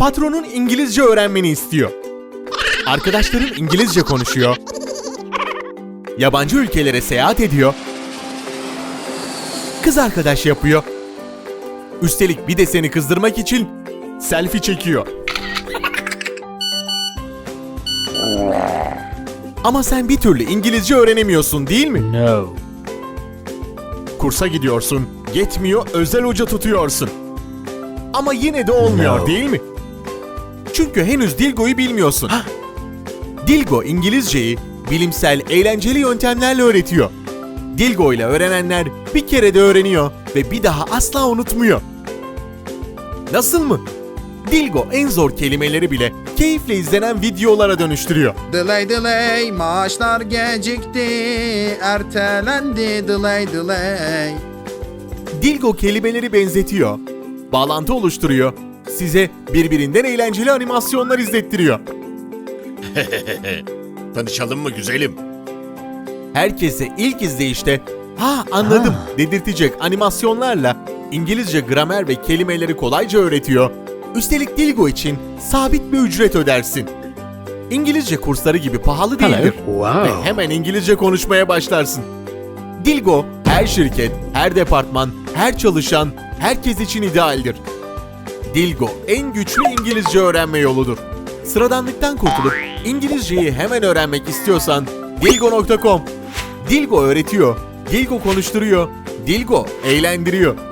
Patronun İngilizce öğrenmeni istiyor. Arkadaşların İngilizce konuşuyor. Yabancı ülkelere seyahat ediyor. Kız arkadaş yapıyor. Üstelik bir de seni kızdırmak için selfie çekiyor. Ama sen bir türlü İngilizce öğrenemiyorsun değil mi? No. Kursa gidiyorsun, yetmiyor özel hoca tutuyorsun. Ama yine de olmuyor No. değil mi? Çünkü henüz Dilgo'yu bilmiyorsun. Dilgo İngilizceyi bilimsel, eğlenceli yöntemlerle öğretiyor. Dilgo ile öğrenenler bir kere de öğreniyor ve bir daha asla unutmuyor. Nasıl mı? Dilgo en zor kelimeleri bile keyifle izlenen videolara dönüştürüyor. Delay delay maaşlar gecikti ertelendi delay delay Dilgo kelimeleri benzetiyor, bağlantı oluşturuyor, size birbirinden eğlenceli animasyonlar izlettiriyor. Tanışalım mı güzelim? Herkese ilk izleyişte ha anladım dedirtecek animasyonlarla İngilizce gramer ve kelimeleri kolayca öğretiyor. Üstelik Dilgo için sabit bir ücret ödersin. İngilizce kursları gibi pahalı değildir. Wow. Ve hemen İngilizce konuşmaya başlarsın. Dilgo her şirket, her departman, her çalışan, herkes için idealdir. Dilgo en güçlü İngilizce öğrenme yoludur. Sıradanlıktan kurtulup İngilizceyi hemen öğrenmek istiyorsan Dilgo.com Dilgo öğretiyor, Dilgo konuşturuyor, Dilgo eğlendiriyor.